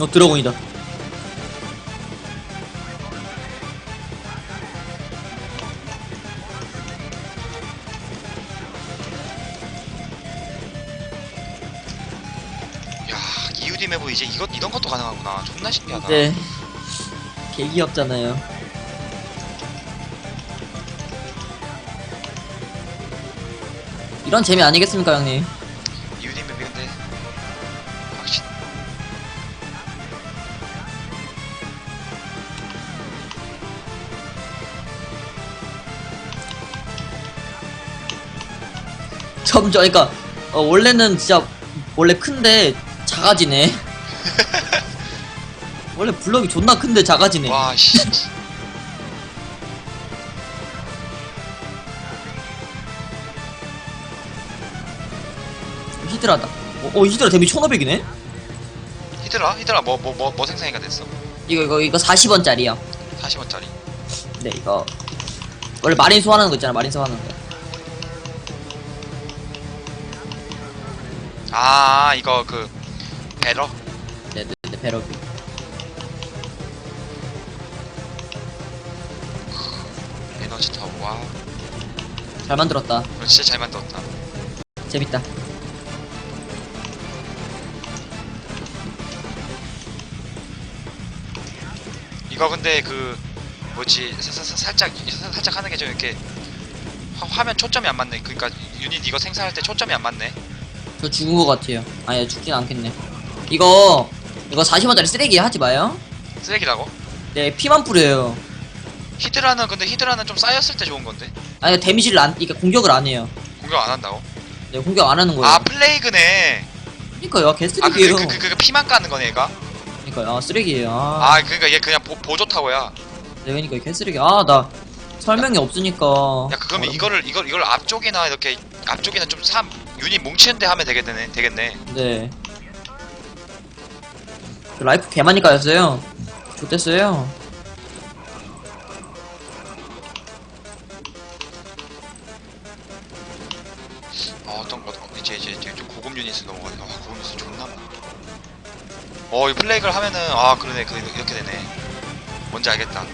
어 드래곤이다 이유디 맵은 이제 이것 이런 것도 가능하구나. 존나 신기하다. 네 개귀엽잖아요 이런 재미 아니겠습니까 형님 점점 그러니까 어, 원래는 진짜 원래 큰데 작아지네 원래 블럭이 존나 큰데 작아지네 와 씨. 히드라다 어, 어 히드라 데미 1500이네? 히드라 히드라 뭐 뭐 뭐 뭐 생성이가 됐어. 이거 이거 이거 40원짜리요 40원짜리. 네 이거 원래 마린 소환하는 거 있잖아 마린 소환하는 거 아 이거 그 배러 네네 네 배럭 에너지 타워 와 잘 만들었다 이거 진짜 잘 만들었다. 재밌다 이거 근데 그 뭐지 사, 사, 사, 살짝 사- 살짝 하는 게 좀 이렇게 화, 화면 초점이 안 맞네. 그러니까 유닛 이거 생산할 때 초점이 안 맞네. 저 죽은 거 같아요. 아니 죽진 않겠네. 이거 이거 40원짜리 쓰레기 하지 마요. 쓰레기라고? 네 피만 뿌려요. 히드라는 근데 히드라는 좀 쌓였을 때 좋은 건데? 아니 데미지를 안 그러니까 공격을 안 해요. 공격 안 한다고? 네 공격 안 하는 거예요. 아 플레이그네. 그니까요. 아그 개쓰레기예요. 그그 그 피만 까는 거네 얘가. 그니까요. 아 쓰레기예요. 아, 아 그러니까 얘 그냥 보, 보조 타워야. 네 그니까 개쓰레기. 아 나 설명이 없으니까. 야 그러면 이거를 이걸 이걸 앞쪽이나 이렇게 앞쪽이나 좀삼 유닛 뭉치는데 하면 되겠네 되겠네. 네 라이프 개 많이 까였어요 좋댔어요 어, 어떤 거 어, 이제 이제 이제 좀 고급 유닛을 넘어가네. 아 고급 유닛 존나 많아. 어 이 플레이그를 하면은 아 그러네 그 이렇게 되네. 뭔지 알겠다.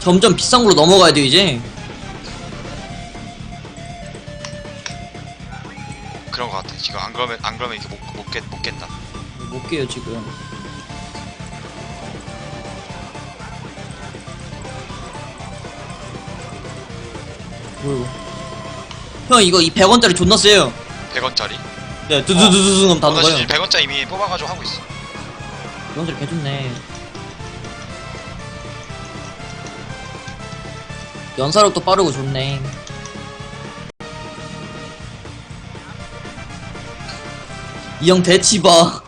점점 비싼 걸로 넘어가야 돼요 이제 그런 거 같아. 지금 안 그러면 안 그러면 이렇게 못못겠못 깬다. 못 깨요 지금 뭐형 이거 이 100원짜리 존나 세요 100원짜리. 네 두두두두두 하면 다 녹아요 지금 100원짜리 이미 뽑아가지고 하고 있어. 100원짜리 개 좋네 연사력도 빠르고 좋네 이 형 대치 봐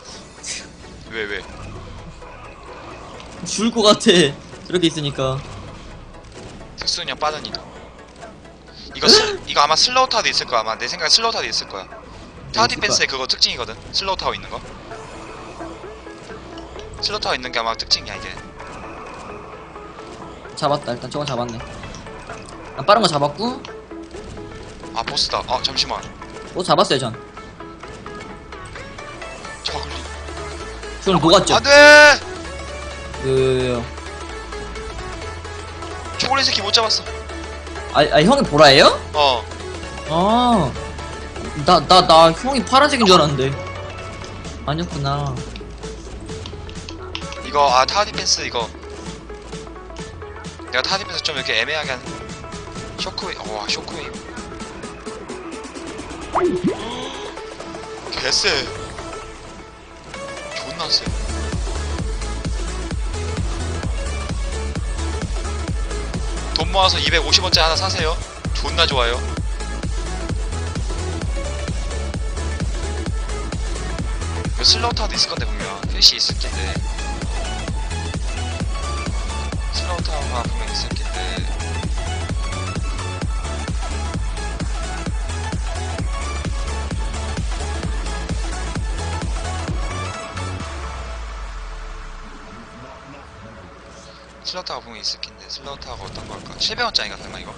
왜 왜? 죽을 것 같아 저렇게 있으니까 특수냐 빠른 이동. 이거 슬, 이거 아마 슬로우 타워도 있을 거야. 아마 내 생각에 슬로우 타워도 있을 거야. 타워 있을 디펜스의 그거 특징이거든. 슬로우 타워 있는 거. 슬로우 타워 있는 게 아마 특징이야 이게. 잡았다 일단 저건 잡았네 아, 빠른 거 잡았고 아 보스다. 아 잠시만. 뭐 잡았어요 전 저글리. 저는 녹았죠 안돼. 그... 초콜릿 새끼 못 잡았어. 아, 아 형이 보라예요? 어. 아, 나, 나, 나 형이 파란색인 줄 알았는데. 아니었구나. 이거 아 타워 디펜스 이거. 내가 타워 디펜스 좀 이렇게 애매하게 한. 쇼크웨이. 와 쇼크웨이. 개쎄. 존나 쎄. 돈 모아서 250원짜리 하나 사세요. 존나 좋아요. 이거 슬로우 타워도 있을 건데 분명 필시 있을 텐데. 슬로우 타워가 분명 있을 텐데. 슬러터가 분명히 있을 텐데 슬러터가 어떤 걸까? 700원짜리가 설마 이거?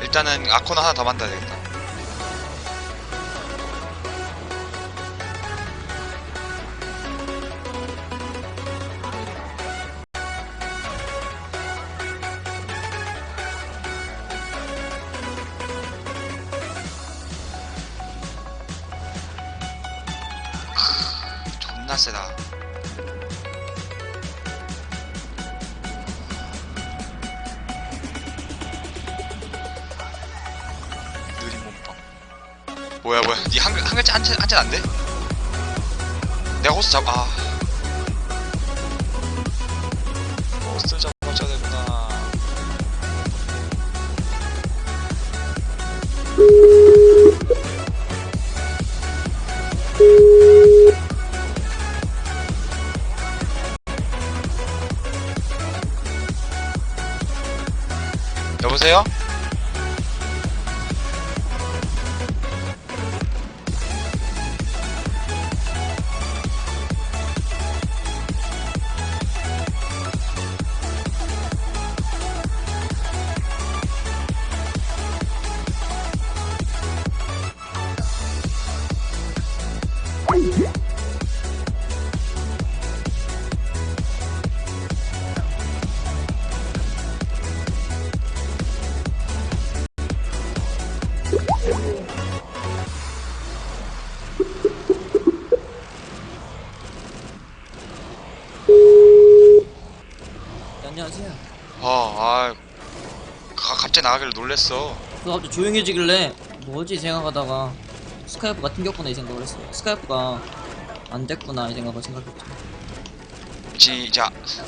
일단은 아코나 하나 더 만들어야 되겠다 존나 세다. 느린 몸빵. 뭐야 뭐야 니 한 한 글자 한자 한자 안 돼? 내가 호스 잡 아. 나가길래 놀랬어. 그 갑자기 조용해지길래 뭐지 생각하다가 스카이프가 튕겼구나 이 생각을 했어요. 스카이프가 안 됐구나 이 생각을 생각했죠. 지, 이제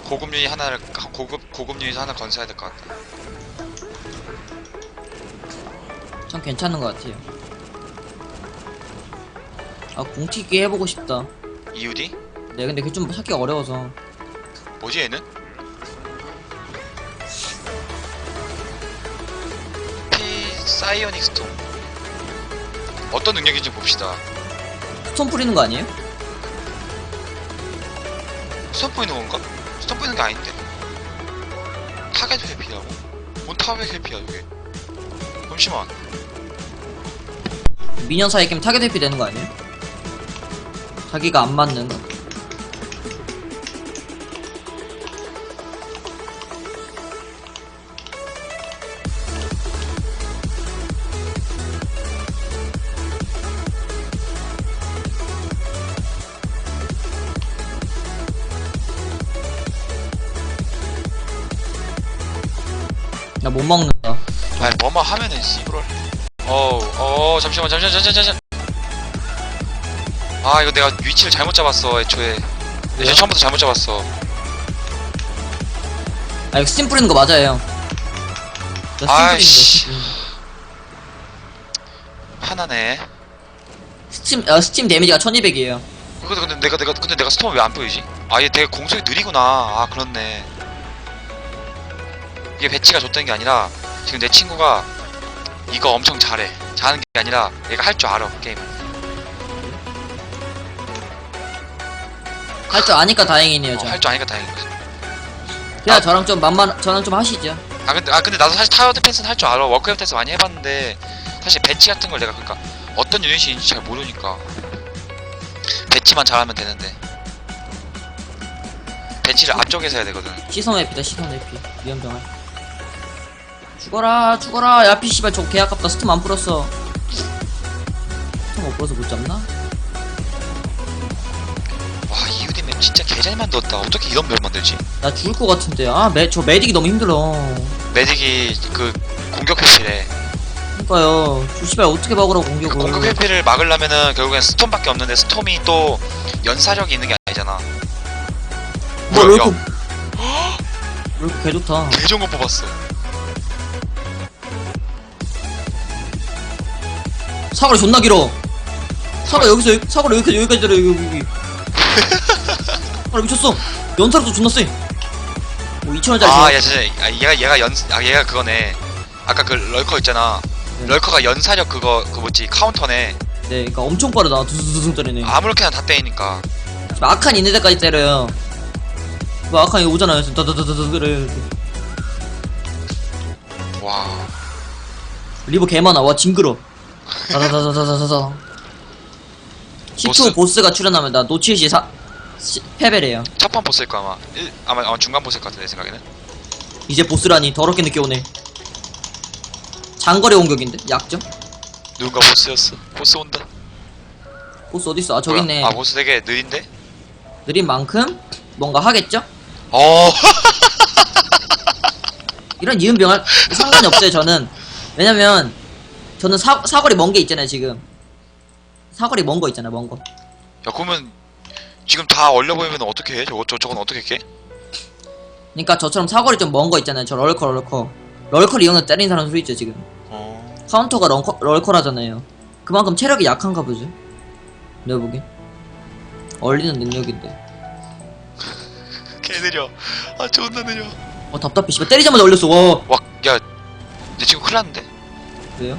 고급 유닛 하나를 고급 고급 유닛 하나 건설해야 될 것 같아. 전 괜찮은 것 같아요. 아 공튀기 해보고 싶다. EUD? 네 근데 그게 좀 찾기가 어려워서 뭐지 얘는? 사이오닉 스톰. 어떤 능력인지 봅시다. 스톤 뿌리는 거 아니에요? 스톰 보이는 건가? 스톰 보이는 게 아닌데. 타겟 회피라고? 뭔 타겟 회피야 이게? 잠시만. 미니언 사이 게임 타겟 회피 되는 거 아니에요? 자기가 안 맞는 나 못 먹는다. 아니 뭐만 하면은 씨브롤. 어우 어 잠시만 잠시만 잠시만 잠시만. 아 이거 내가 위치를 잘못 잡았어 애초에. 애초에 왜요? 처음부터 잘못 잡았어. 아 이거 스팀 뿌리는 거 맞아요. 나 스팀 아이씨. 뿌리는 거. 스팀. 하나네. 스팀 어, 스팀 데미지가 1200이에요. 근데 근데 내가 내가 근데 내가 스톰을 왜안 보이지? 아얘 되게 공속이 느리구나. 아 그렇네. 이게 배치가 좋다는 게 아니라 지금 내 친구가 이거 엄청 잘해. 잘하는 게 아니라 얘가 할 줄 알아 게임을. 할 줄 아니까 다행이네요, 저. 어, 할줄 아니까 다행인 거지. 그냥 아. 저랑 좀 만만 저랑 좀 하시죠. 아 근데 아 근데 나도 사실 타워 디펜스는 할 줄 알아. 워크래프트 에서 많이 해봤는데 사실 배치 같은 걸 내가 그러니까 어떤 유닛이 있는지 잘 모르니까 배치만 잘하면 되는데 배치를 앞쪽에서 해야 되거든. 시선 회피다, 시선 회피. 위험병할. 죽어라, 죽어라. 야, 피 씨발 저거 개 아깝다. 스톰 안 풀었어. 스톰 못 풀어서 못 잡나? 와 이유디면 진짜 개잘 만들었다. 어떻게 이런 별 만들지? 나 죽을 것 같은데. 아, 매, 저 메딕이 너무 힘들어. 메딕이 그 공격 회피래. 그니까요. 저 씨발 어떻게 막으라고 그 공격을. 공격 회피를 막으려면은 결국엔 스톰밖에 없는데 스톰이 또 연사력이 있는 게 아니잖아. 뭐야, 뭐야, 럴코. 럴코 개 좋다. 개 좋은 거 뽑았어. 사거리 존나 길어. 사거 여기서 여기, 사거리 여기까지 여기까지 들어 여기 여기. 아 미쳤어. 연타로도 존나 세. 뭐 2천 원짜리. 아, 야, 진짜, 아, 얘가, 얘가 연, 아, 얘가 그거네. 아까 그 럴커 있잖아. 네. 럴커가 연사력 그거, 그 뭐지, 카운터네. 네, 그러니까 엄청 빠르다. 두두두두짜리네. 아무렇게나 다 때리니까. 아칸 있는 데까지 때려요. 뭐 아칸이 오잖아요. 다다다다다 그래. 와. 리버 개 많아. 와, 징그러. 다다다다다다다. 10초 보스. 보스? 가 출연하면 나 노칠 시 사, 시, 패배래요. 첫판 보스일 거 아마. 일, 아마 어, 중간 보스일 것 같은데 내 생각에는. 이제 보스라니 더럽게 늦게 오네. 장거리 공격인데? 약점? 누군가 보스였어. 보스 온다. 보스 어딨어? 아, 저기 뭐야? 있네. 아 보스 되게 느린데? 느린 만큼 뭔가 하겠죠? 어. 이런 이은병할 상관이 없어요, 저는. 왜냐면, 저는 사, 사거리 먼 게 있잖아요, 지금. 사거리 먼 거 있잖아요, 먼 거. 야 그러면 지금 다 얼려 보이면 어떻게 해? 저거 저 저건 어떻게 깨? 그니까 저처럼 사거리 좀 먼 거 있잖아요, 저 럴커, 럴커. 럴커 이용해서 때리는 사람 소리 있죠, 지금. 어. 카운터가 럴커, 럴커라잖아요. 그만큼 체력이 약한가 보죠. 내가 보기엔. 얼리는 능력인데. 개 느려. 아 존나 느려. 어, 답답해. 씨발, 때리자마자 얼렸어, 와. 와, 야, 내 지금 큰일 났는데? 왜요?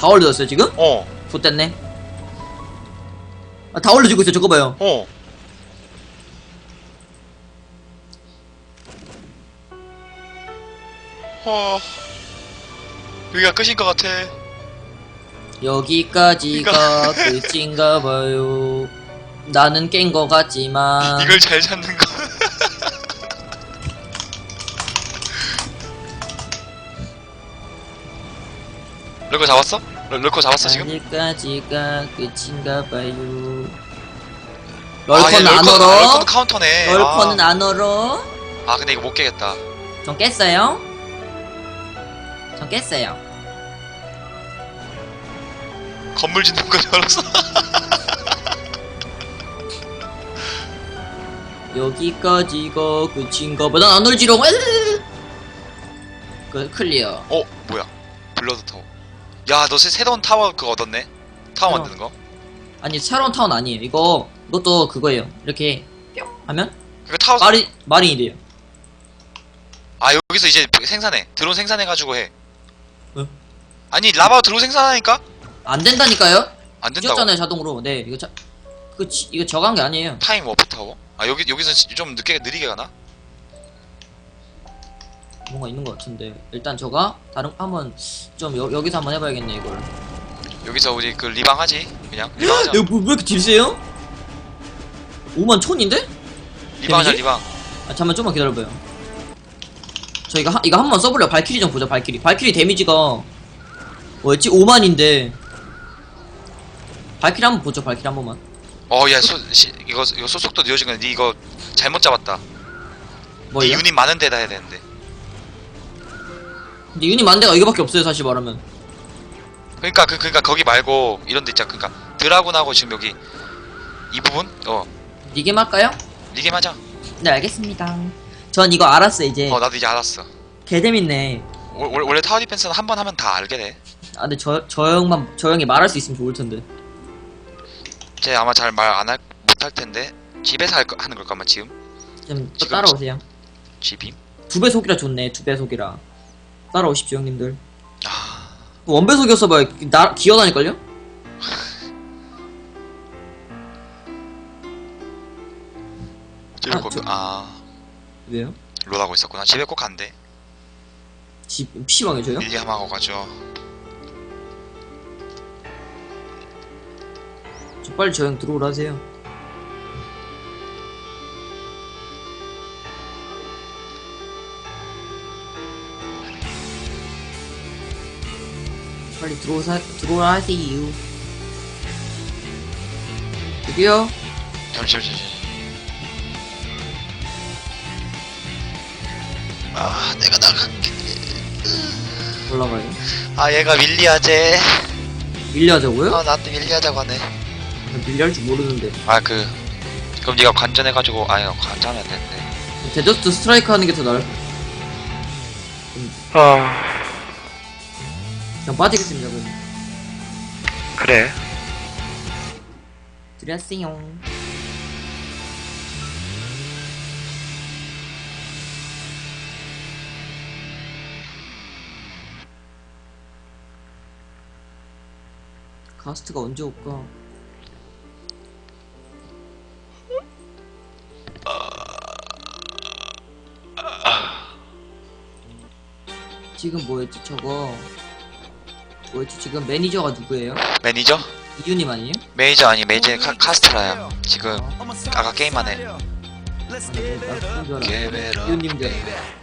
다 얼려졌어요, 지금? 어, 좋댔네. 아, 다 얼려지고 있어요, 저거 봐요. 어. 어. 여기가 끝인 것 같아. 여기까지가 끝인가 봐요. 나는 깬 거 같지만. 이걸 잘 잡는 거. 럴커 잡았어? 럴- 럴커 잡았어 지금? 여기까지가 끝인가 봐요. 아, 얘 럴커는 안 럴커- 얼어? 아, 럴커는 카운터네. 럴커는 아. 안 얼어? 아, 근데 이거 못 깨겠다. 전 깼어요? 전 깼어요. 건물 짓는 거 열었어. 여기까지가 끝인가 봐. 난 안 얼지롱. 으으으으. 그 클리어. 어, 뭐야? 블러드 타워. 야, 너 새, 새로운 타워 그거 얻었네? 타워 어. 만드는 거? 아니 새로운 타운 아니에요. 이거 이것도 그거예요. 이렇게 뿅 하면 그 타워 마리 마린이 돼요. 아 여기서 이제 생산해 드론 생산해가지고 해 응? 아니 라바 드론 생산하니까 안 된다니까요? 안 된다고 뛰었잖아요 자동으로. 네 이거 자, 그 지- 이거 저간 게 아니에요. 타임 워프 타워 아 여기 여기서 좀 늦게 느리게 가나 뭔가 있는 것 같은데 일단 저가 다른 한번 좀 여, 여기서 한번 해봐야겠네 이걸. 여기서 우리 그 리방 하지 그냥 리방 하자 이거 뭐, 왜 이렇게 딜 세요? 5만 천인데? 리방 하자 데미지? 리방 아 잠만 좀만 기다려봐요. 저 이거 한, 이거 한 번 써볼래요. 발키리 좀 보자. 발키리. 발키리 데미지가 뭐였지? 5만인데. 발키리 한 번 보죠. 발키리 한 번만. 어야 이거 이거 소속도 늦어진 건데 니 이거 잘못 잡았다? 니 유닛 많은 데다 해야 되는데 근데 유닛 만대가 이거밖에 없어요. 사실 말하면. 그러니까 그 그러니까 거기 말고 이런 데 있잖아 그러니까 드라군하고 지금 여기 이 부분 어 이게 맞까요? 리게 맞아 네 알겠습니다. 전 이거 알았어 이제. 어 나도 이제 알았어 개재밌네. 원- 원- 원래 타워 디펜스는 한 번 하면 다 알게 돼 아 근데 저, 저 형만 저 형이 말할 수 있으면 좋을 텐데. 쟤 아마 잘 말 안 할 못할 텐데 집에서 할 거, 하는 걸까 아마 지금 좀 지금 따라오세요. 집임 두 배속이라 좋네. 두 배속이라. 따라오십시오 형님들. 아 원배속이었어 봐요. 나 기어다닐걸요? 집에 아, 꼭 저- 아 왜요? 롤하고 있었구나 집에 꼭 간대 집 PC방에 줘요? 윌리엄하고 가죠 저 빨리 저형 들어오라 하세요. 빨리 들어오사, 들어오라 하세요. 여기요? 잠시만 잠시만 아 내가 나갈게 올라가요. 아 얘가 윌리하재 밀려하자고요? 아 나한테 윌리하자고 하네 밀려할 줄 모르는데. 아 그 그럼 네가 관전해가지고 아니 관전하면 안 되는데 데저트 스트라이크 하는 게 더 나을 아 그냥 빠지겠습니다, 그럼. 그래 드렸어요. 가스트가 언제 올까? 지금 뭐였지 저거 뭐였지? 지금 매니저가 누구예요? 매니저? 이유님 아니에요? 메이저 아니 메이저 카, 카스트라야 지금 아까 게임하네 나 그건 줄 알아 개베러 이유님 줄 알아